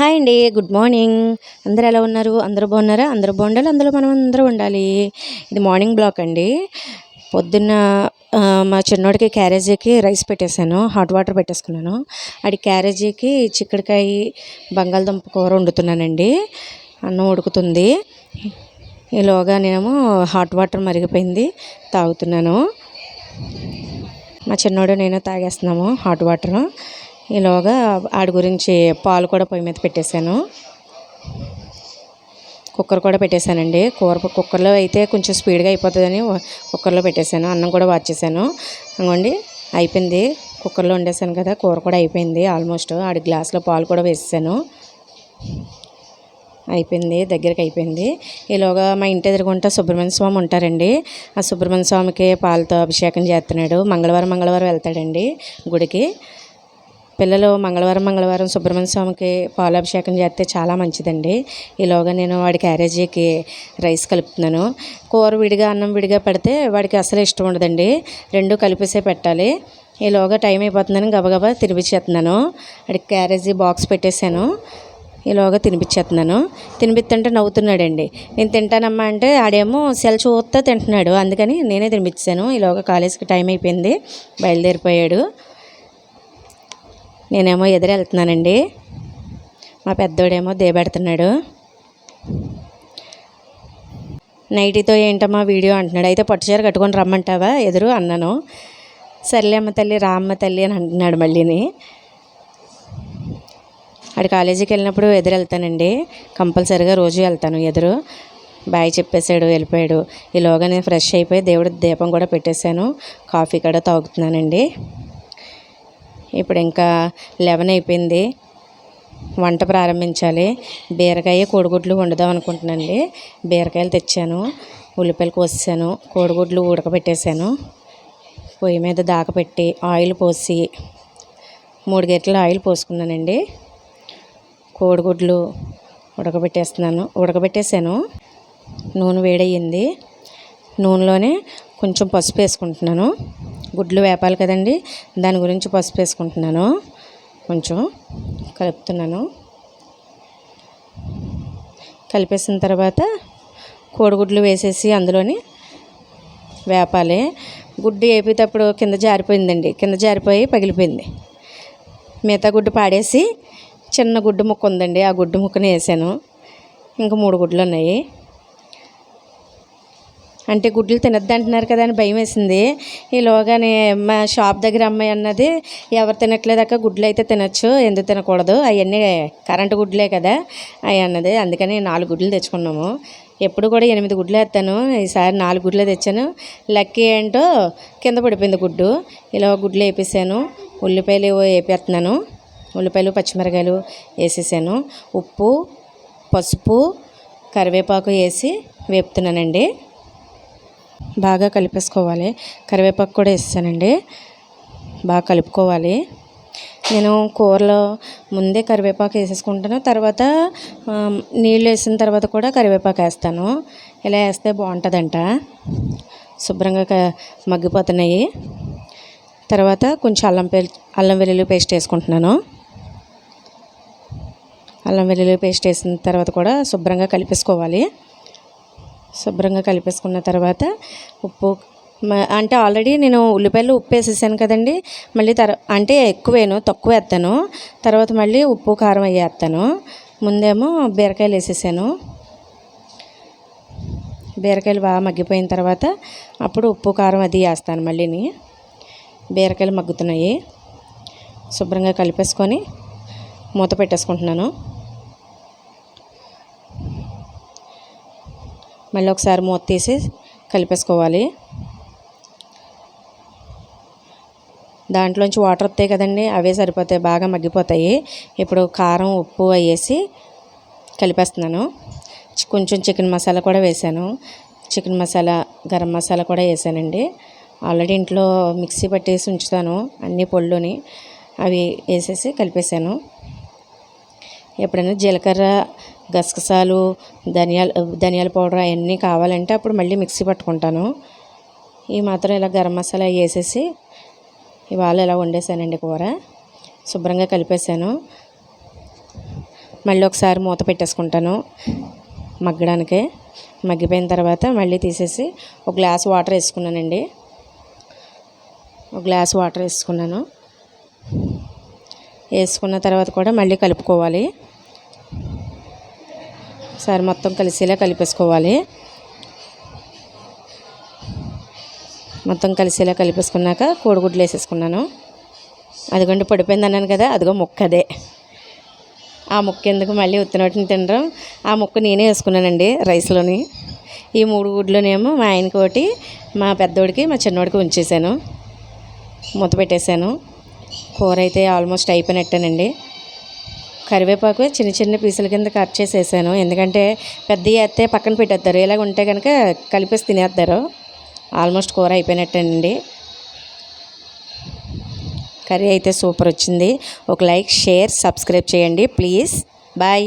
Hi అండి good morning. అందరు ఎలా ఉన్నారు? అందరూ బాగున్నారా? అందరూ బాగుండాలి? అందులో మనం అందరూ ఉండాలి. ఇది మార్నింగ్ బ్లాక్ అండి. పొద్దున్న మా చిన్నోడికి క్యారేజీకి రైస్ పెట్టేశాను. హాట్ వాటర్ పెట్టేసుకున్నాను. అది క్యారేజీకి చిక్కడికాయ బంగాళదుంప కూర వండుతున్నానండి. అన్నం ఉడుకుతుంది. ఈలోగా నేనేమో హాట్ వాటర్ మరిగిపోయింది తాగుతున్నాను. మా చిన్నోడు నేను తాగేస్తున్నాము హాట్ వాటర్. ఈలోగా ఆడి గురించి పాలు కూడా పొయ్యి మీద పెట్టేశాను. కుక్కర్ కూడా పెట్టేశానండి. కూర కుక్కర్లో అయితే కొంచెం స్పీడ్గా అయిపోతుందని కుక్కర్లో పెట్టేశాను. అన్నం కూడా వాచేసాను అనుకోండి అయిపోయింది. కుక్కర్లో వండేసాను కదా కూర కూడా అయిపోయింది. ఆల్మోస్ట్ ఆడి గ్లాస్లో పాలు కూడా వేసేసాను. అయిపోయింది దగ్గరికి అయిపోయింది. ఈలోగా మా ఇంటి ఎదురుగుంట సుబ్రహ్మణ్య స్వామి ఉంటారండి. ఆ సుబ్రహ్మణ్య స్వామికి పాలతో అభిషేకం చేస్తున్నాడు. మంగళవారం మంగళవారం వెళ్తాడండి గుడికి. పిల్లలు మంగళవారం మంగళవారం సుబ్రహ్మణ్య స్వామికి పాలాభిషేకం చేస్తే చాలా మంచిదండి. ఈలోగా నేను వాడి క్యారేజీకి రైస్ కలుపుతున్నాను. కూర విడిగా అన్నం విడిగా పెడితే వాడికి అసలు ఇష్టం ఉండదండి. రెండు కలిపేసే పెట్టాలి. ఈలోగా టైం అయిపోతుందని గబగబా తినిపించేస్తున్నాను. వాడికి క్యారేజీ బాక్స్ పెట్టేశాను. ఈలోగా తినిపించేస్తున్నాను. తినిపిస్తుంటే నవ్వుతున్నాడండి. నేను తింటానమ్మా అంటే ఆడేమో సెల్ చూస్తా తింటున్నాడు. అందుకని నేనే తినిపించాను ఈలోగా కాలేజీకి టైం అయిపోయింది. బయలుదేరిపోయాడు. నేనేమో ఎదురు వెళ్తున్నానండి. మా పెద్దోడేమో దేబెడుతున్నాడు నైటీతో ఏంటమ్మా వీడియో అంటున్నాడు. అయితే పట్టుచీర కట్టుకొని రమ్మంటావా? ఎదురు అన్నాను. సర్లే అమ్మ తల్లి రా అమ్మ తల్లి అని అంటున్నాడు మళ్ళీని. ఆడి కాలేజీకి వెళ్ళినప్పుడు ఎదురు వెళ్తానండి. కంపల్సరీగా రోజు వెళ్తాను ఎదురు. బాయ్ చెప్పేశాడు వెళ్ళిపోయాడు. ఈలోగా నేను ఫ్రెష్ అయిపోయి దేవుడి దీపం కూడా పెట్టేశాను. కాఫీ కూడా తాగుతున్నానండి. ఇప్పుడు ఇంకా లెవెన్ అయిపోయింది. వంట ప్రారంభించాలి. బీరకాయ కోడిగుడ్లు వండుదాం అనుకుంటున్నానండి. బీరకాయలు తెచ్చాను. ఉల్లిపాయలు కోసాను కోడిగుడ్లు ఉడకబెట్టేశాను పొయ్యి మీద దాకపెట్టి ఆయిల్ పోసి మూడు గంటల ఆయిల్ పోసుకున్నానండి. కోడిగుడ్లు ఉడకబెట్టేస్తున్నాను. ఉడకబెట్టేసాను. నూనె వేడయ్యింది. నూనెలోనే కొంచెం పసుపు వేసుకుంటున్నాను. గుడ్లు వేపాలి కదండి. దాని గురించి పసుపు వేసుకుంటున్నాను. కొంచెం కలుపుతున్నాను. కలిపేసిన తర్వాత కోడిగుడ్లు వేసేసి అందులోని వేపాలి. గుడ్డు వేపేటప్పుడు కింద జారిపోయిందండి. కింద జారిపోయి పగిలిపోయింది. మిగతా గుడ్డు పాడేసి చిన్న గుడ్డు ముక్క ఉందండి. ఆ గుడ్డు ముక్కని వేసాను. ఇంకా మూడు గుడ్లు ఉన్నాయి. అంటే గుడ్లు తినద్దు అంటున్నారు కదా అని భయం వేసింది ఈలోగానే మా షాప్ దగ్గర అమ్మాయి అన్నది ఎవరు తినట్లేదక్క గుడ్లు అయితే తినచ్చు ఎందుకు తినకూడదు? అవన్నీ కరెంటు గుడ్లే కదా. అవి అన్నది అందుకని నాలుగు గుడ్లు తెచ్చుకున్నాము. ఎప్పుడు కూడా ఎనిమిది గుడ్లు వేస్తాను. ఈసారి నాలుగు గుడ్లు తెచ్చాను. లక్కీ ఏంటో కింద పడిపోయింది గుడ్డు. ఇలా గుడ్లు వేపేసాను. ఉల్లిపాయలు వేపేస్తున్నాను. ఉల్లిపాయలు పచ్చిమిరకాయలు వేసేసాను. ఉప్పు పసుపు కరివేపాకు వేసి వేపుతున్నానండి. బాగా కలిపేసుకోవాలి. కరివేపాకు కూడా వేస్తానండి. బాగా కలుపుకోవాలి. నేను కూరలో ముందే కరివేపాకు వేసేసుకుంటాను. తర్వాత నీళ్ళు వేసిన తర్వాత కూడా కరివేపాకు వేస్తాను. ఇలా వేస్తే బాగుంటుందంట. శుభ్రంగా క- మగ్గిపోతున్నాయి. తర్వాత కొంచెం అల్లం పే అల్లం వెల్లుల్లి పేస్ట్ వేసుకుంటున్నాను. అల్లం వెల్లుల్లి పేస్ట్ వేసిన తర్వాత కూడా శుభ్రంగా కలిపేసుకోవాలి. శుభ్రంగా కలిపేసుకున్న తర్వాత ఉప్పు అంటే ఆల్రెడీ నేను ఉల్లిపాయలు ఉప్పు వేసేసాను కదండి. మళ్ళీ తర్ అంటే ఎక్కువేను తక్కువ వేస్తాను. తర్వాత మళ్ళీ ఉప్పు కారం అవి వేస్తాను. ముందేమో బీరకాయలు వేసేసాను. బీరకాయలు బాగా మగ్గిపోయిన తర్వాత అప్పుడు ఉప్పు కారం అది వేస్తాను మళ్ళీని. బీరకాయలు మగ్గుతున్నాయి. శుభ్రంగా కలిపేసుకొని మూత పెట్టేసుకుంటున్నాను. మళ్ళీ ఒకసారి మూత తీసి కలిపేసుకోవాలి. దాంట్లోంచి వాటర్ వస్తాయి కదండి అవే సరిపోతాయి బాగా మగ్గిపోతాయి. ఇప్పుడు కారం ఉప్పు అయ్యేసి వేసి కలిపేస్తున్నాను. చి- కొంచెం చికెన్ మసాలా కూడా వేసాను. చికెన్ మసాలా గరం మసాలా కూడా వేసానండి. ఆల్రెడీ ఇంట్లో మిక్సీ పట్టేసి ఉంచుతాను అన్ని పొళ్ళుని. అవి వేసేసి కలిపేసాను. ఎప్పుడైనా జీలకర్ర గసగసాలు ధనియాల ధనియాల పౌడర్ అవన్నీ కావాలంటే అప్పుడు మళ్ళీ మిక్సీ పట్టుకుంటాను. ఈ మాత్రం ఇలా గరం మసాలా వేసేసి ఇవాళ ఇలా వండేసానండి కూర. శుభ్రంగా కలిపేసాను. మళ్ళీ ఒకసారి మూత పెట్టేసుకుంటాను మగ్గడానికి. మగ్గిపోయిన తర్వాత మళ్ళీ తీసేసి ఒక గ్లాస్ వాటర్ వేసుకున్నానండి. ఒక గ్లాస్ వాటర్ వేసుకున్నాను. వేసుకున్న తర్వాత కూడా మళ్ళీ కలుపుకోవాలి. ఒకసారి మొత్తం కలిసేలా కలిపేసుకోవాలి. మొత్తం కలిసేలా కలిపేసుకున్నాక కోడిగుడ్లు వేసేసుకున్నాను. అదిగోండి పడిపోయింది అన్నాను కదా అదిగో ముక్క అదే. ఆ ముక్క ఎందుకు మళ్ళీ ఉత్తినోటిని తినడం? ఆ ముక్క నేనే వేసుకున్నానండి రైస్లోని. ఈ మూడు గుడ్లోనేమో మా ఆయనకి ఒకటి మా పెద్దోడికి మా చిన్నోడికి ఉంచేసాను. మూత పెట్టేశాను. కూర అయితే ఆల్మోస్ట్ అయిపోయినట్టేనండి. కరివేపాకు చిన్న చిన్న పీసుల కింద కట్ చేసేసాను. ఎందుకంటే పెద్ద వేస్తే పక్కన పెట్టేస్తారు. ఇలాగ ఉంటే కనుక కలిపేసి తినేస్తారు. ఆల్మోస్ట్ కూర అయిపోయినట్టేనండి. కర్రీ అయితే సూపర్ వచ్చింది. ఒక లైక్ షేర్ సబ్స్క్రైబ్ చేయండి. ప్లీజ్. బాయ్.